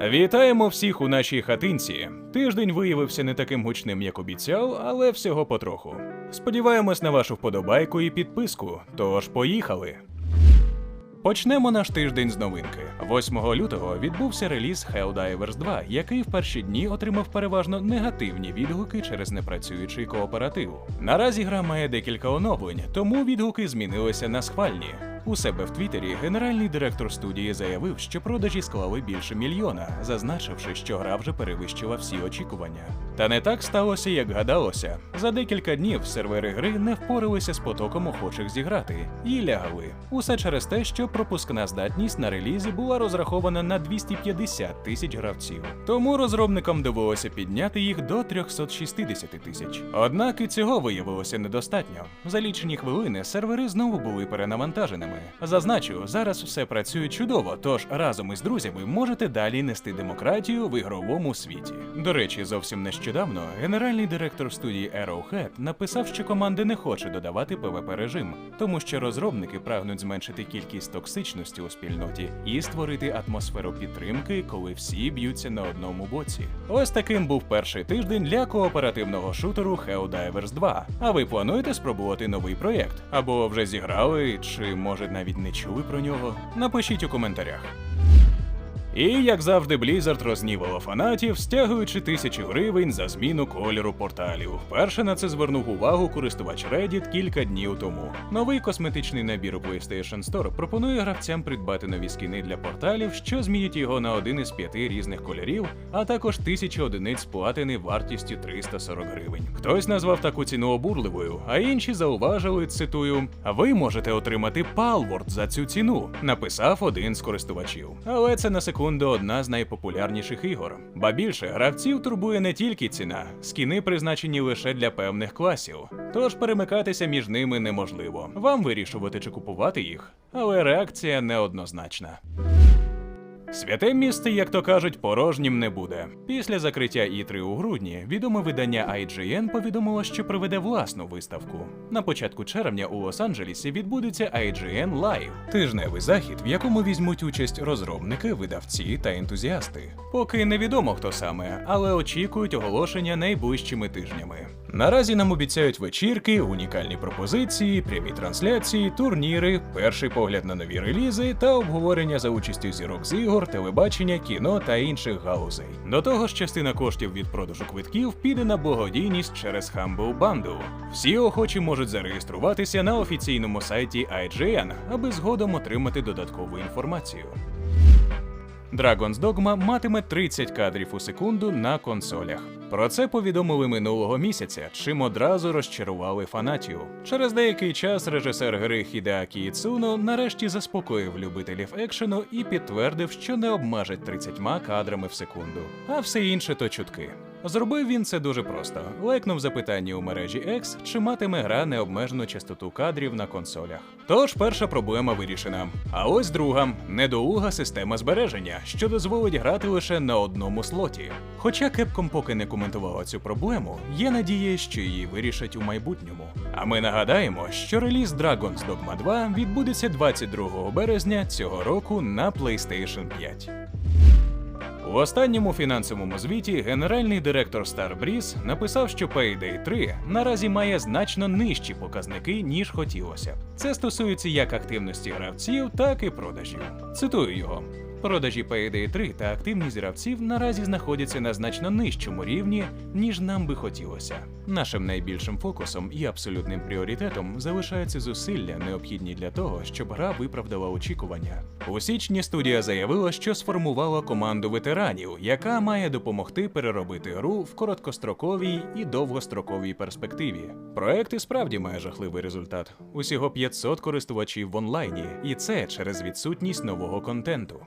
Вітаємо всіх у нашій хатинці. Тиждень виявився не таким гучним, як обіцяв, але всього потроху. Сподіваємось на вашу вподобайку і підписку. Тож поїхали. Почнемо наш тиждень з новинки. 8 лютого відбувся реліз Helldivers 2, який в перші дні отримав переважно негативні відгуки через непрацюючий кооператив. Наразі гра має декілька оновлень, тому відгуки змінилися на схвальні. У себе в Твіттері генеральний директор студії заявив, що продажі склали більше мільйона, зазначивши, що гра вже перевищила всі очікування. Та не так сталося, як гадалося. За декілька днів сервери гри не впоралися з потоком охочих зіграти і лягли. Усе через те, що пропускна здатність на релізі була розрахована на 250 тисяч гравців. Тому розробникам довелося підняти їх до 360 тисяч. Однак і цього виявилося недостатньо. За лічені хвилини сервери знову були перенавантаженими. Зазначу, зараз все працює чудово, тож разом із друзями можете далі нести демократію в ігровому світі. До речі, зовсім нещодавно генеральний директор студії Arrowhead написав, що команда не хоче додавати PvP режим, тому що розробники прагнуть зменшити кількість токсичності у спільноті і створити атмосферу підтримки, коли всі б'ються на одному боці. Ось таким був перший тиждень для кооперативного шутеру Helldivers 2. А ви плануєте спробувати новий проєкт? Або вже зіграли, чи може навіть не чули про нього? Напишіть у коментарях. І як завжди, Blizzard рознівало фанатів, стягуючи тисячі гривень за зміну кольору порталів. Перше на це звернув увагу користувач Reddit кілька днів тому. Новий косметичний набір у PlayStation Store пропонує гравцям придбати нові скини для порталів, що змінять його на один із п'яти різних кольорів, а також тисячі одиниць платини вартістю 340 гривень. Хтось назвав таку ціну обурливою, а інші зауважили, цитую: ви можете отримати Palworld за цю ціну, написав один з користувачів. Але це на секунду одна з найпопулярніших ігор. Ба більше гравців турбує не тільки ціна, скіни призначені лише для певних класів. Тож перемикатися між ними неможливо. Вам вирішувати чи купувати їх, але реакція неоднозначна. Святе місце, як то кажуть, порожнім не буде. Після закриття І3 у грудні відоме видання IGN повідомило, що проведе власну виставку. На початку червня у Лос-Анджелесі відбудеться IGN Live – тижневий захід, в якому візьмуть участь розробники, видавці та ентузіасти. Поки невідомо хто саме, але очікують оголошення найближчими тижнями. Наразі нам обіцяють вечірки, унікальні пропозиції, прямі трансляції, турніри, перший погляд на нові релізи та обговорення за участю зірок з ігор, телебачення, кіно та інших галузей. До того ж, частина коштів від продажу квитків піде на благодійність через Humble Bundle. Всі охочі можуть зареєструватися на офіційному сайті IGN, аби згодом отримати додаткову інформацію. Dragon's Dogma матиме 30 кадрів у секунду на консолях. Про це повідомили минулого місяця, чим одразу розчарували фанатів. Через деякий час режисер гри Хідеакі Іцуно нарешті заспокоїв любителів екшену і підтвердив, що не обмежить 30 кадрами в секунду. А все інше то чутки. Зробив він це дуже просто: лайкнув запитання у мережі X, чи матиме гра необмежену частоту кадрів на консолях. Тож перша проблема вирішена. А ось друга недолуга система збереження, що дозволить грати лише на одному слоті. Хоча Capcom поки не коментувала цю проблему, є надія, що її вирішать у майбутньому. А ми нагадаємо, що реліз Dragon's Dogma 2 відбудеться 22 березня цього року на PlayStation 5. У останньому фінансовому звіті генеральний директор Starbreeze написав, що Payday 3 наразі має значно нижчі показники, ніж хотілося. Це стосується як активності гравців, так і продажів. Цитую його. Продажі Payday 3 та активність гравців наразі знаходяться на значно нижчому рівні, ніж нам би хотілося. Нашим найбільшим фокусом і абсолютним пріоритетом залишаються зусилля, необхідні для того, щоб гра виправдала очікування. У січні студія заявила, що сформувала команду ветеранів, яка має допомогти переробити гру в короткостроковій і довгостроковій перспективі. Проект і справді має жахливий результат: усього 500 користувачів в онлайні, і це через відсутність нового контенту.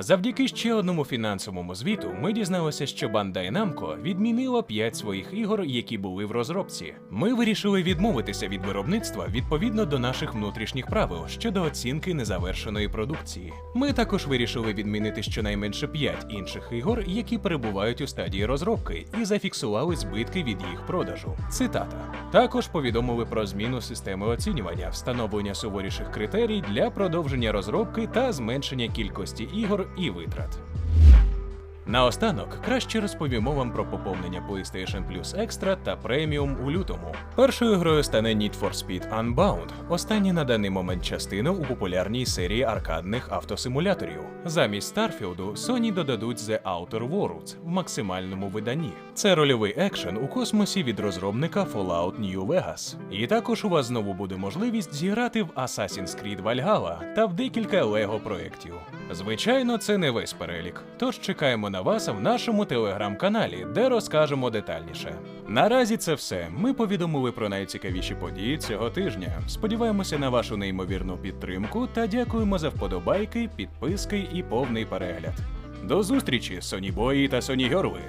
Завдяки ще одному фінансовому звіту ми дізналися, що Bandai Namco відмінила 5 своїх ігор, які були в розробці. Ми вирішили відмовитися від виробництва відповідно до наших внутрішніх правил щодо оцінки незавершеної продукції. Ми також вирішили відмінити щонайменше 5 інших ігор, які перебувають у стадії розробки, і зафіксували збитки від їх продажу. Цитата. Також повідомили про зміну системи оцінювання, встановлення суворіших критерій для продовження розробки та зменшення кількості ігор і витрат. Наостанок краще розповімо вам про поповнення PlayStation Plus Extra та Premium у лютому. Першою грою стане Need for Speed Unbound, остання на даний момент частина у популярній серії аркадних автосимуляторів. Замість Старфілду Sony додадуть The Outer Worlds в максимальному виданні. Це рольовий екшен у космосі від розробника Fallout New Vegas. І також у вас знову буде можливість зіграти в Assassin's Creed Valhalla та в декілька Lego проєктів. Звичайно, це не весь перелік, тож чекаємо на вас в нашому телеграм-каналі, де розкажемо детальніше. Наразі це все. Ми повідомили про найцікавіші події цього тижня. Сподіваємося на вашу неймовірну підтримку та дякуємо за вподобайки, підписки і повний перегляд. До зустрічі, сонібої та сонігерли!